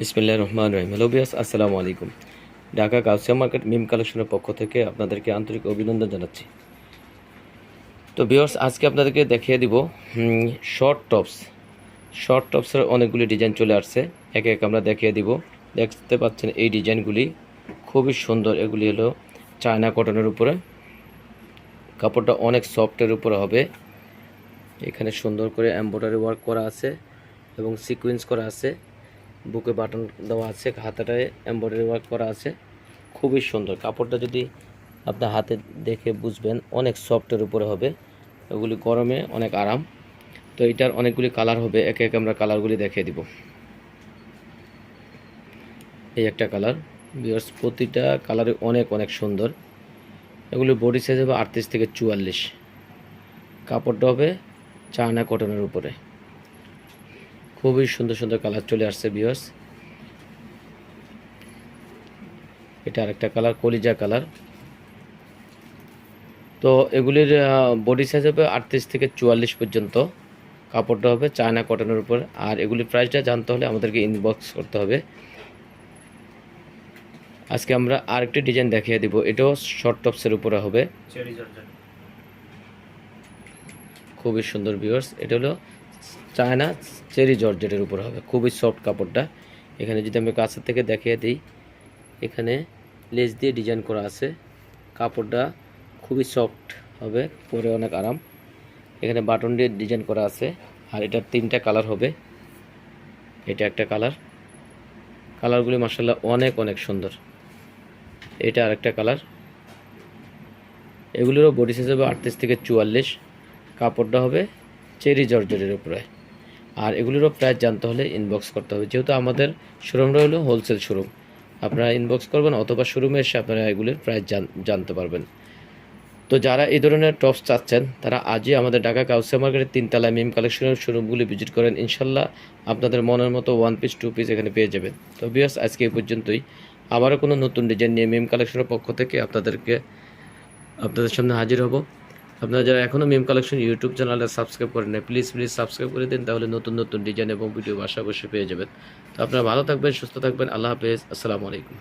বিসমিল্লাহ রহমান রহিম। হ্যালো বিয়াস আসসালামু আলাইকুম। ঢাকা কাউসিয়া মার্কেট মিম কালেকশনের পক্ষ থেকে আপনাদেরকে আন্তরিক অভিনন্দন জানাচ্ছি। তো বিয়ার্স আজকে আপনাদেরকে দেখিয়ে দিব শর্ট টপস শর্ট টপসের অনেকগুলি ডিজাইন চলে আসছে। একে এক আমরা দেখিয়ে দিব। দেখতে পাচ্ছেন এই ডিজাইনগুলি খুবই সুন্দর। এগুলি হলো চায়না কটনের উপরে। কাপড়টা অনেক সফটের উপরে হবে। এখানে সুন্দর করে এমব্রয়ডারি ওয়ার্ক করা আছে এবং সিকোয়েন্স করা আছে। বুকে বাটন দেওয়া আছে হাতাটায় এমব্রয়ডারি ওয়ার্ক করা আছে। খুবই সুন্দর। কাপড়টা যদি আপনার হাতে দেখে বুঝবেন, অনেক সফটের উপরে হবে। এগুলি গরমে অনেক আরাম। তো এটার অনেকগুলি কালার হবে। একে একে আমরা কালারগুলি দেখিয়ে দিব। এই একটা কালার। বিয়ার্স প্রতিটা কালারে অনেক অনেক সুন্দর। এগুলি বডি সাইজ হবে আটত্রিশ থেকে চুয়াল্লিশ। কাপড়টা হবে চায়না কটনের উপরে। খুবই সুন্দর সুন্দর কালার চলে আসছে বিয়ার্স এটা আরেকটা কালার কলিজা কালার তো এগুলির বডি সাইজ হবে আটত্রিশ থেকে চুয়াল্লিশ পর্যন্ত। কাপড়টা হবে চায়না কটনের উপর। আর এগুলির প্রাইসটা জানতে হলে আমাদেরকে ইনবক্স করতে হবে। আজকে আমরা আরেকটি ডিজাইন দেখিয়ে দিব। এটাও শর্ট টপসের উপরে হবে। খুবই সুন্দর ভিউয়ার্স এটা হলো চায়না, চেরি জর্জেটের উপর হবে। খুবই সফট কাপড়টা। এখানে যদি আমি কাছের থেকে দেখিয়ে দিই, এখানে লেস দিয়ে ডিজাইন করা আছে। কাপড়টা খুবই সফট হবে, পরে অনেক আরাম। এখানে বাটন দিয়ে ডিজাইন করা আছে, আর এটার তিনটা কালার হবে। এটা একটা কালার কালারগুলি মার্শাল্লাহ অনেক অনেক সুন্দর। এটা আরেকটা কালার এগুলোরও বডি সাইজ হবে আটত্রিশ থেকে চুয়াল্লিশ কাপড়টা হবে চেরি জর্জরের উপরে। আর এগুলিরও প্রাইস জানতে হলে ইনবক্স করতে হবে। যেহেতু আমাদের শোরুমটা হলো হোলসেল শোরুম আপনারা ইনবক্স করবেন অথবা শোরুমে এসে আপনারা এগুলির প্রাইস জানতে পারবেন। তো যারা এই ধরনের টপস চাচ্ছেন, তারা আজই আমাদের ঢাকা কাউসিয়া মার্কেটের তিনতলায় মিম কালেকশনের শোরুমগুলি ভিজিট করেন। ইনশাল্লাহ আপনাদের মনের মতো ওয়ান পিস টু পিস এখানে পেয়ে যাবেন। তো বিয়াস আজকে এই পর্যন্তই। আবারও কোনো নতুন ডিজাইন নিয়ে মিম কালেকশনের পক্ষ থেকে আপনাদেরকে, আপনাদের সামনে হাজির হব। আপনারা যারা এখনও মিম কালেকশন ইউটিউব চ্যানেলে সাবস্ক্রাইব করেন না প্লিজ প্লিজ সাবস্ক্রাইব করে দিন, তাহলে নতুন নতুন ডিজাইন এবং ভিডিও বাসা বসে পেয়ে যাবেন। তো আপনারা ভালো থাকবেন, সুস্থ থাকবেন, আল্লাহ হাফেজ, আসসালামু আলাইকুম।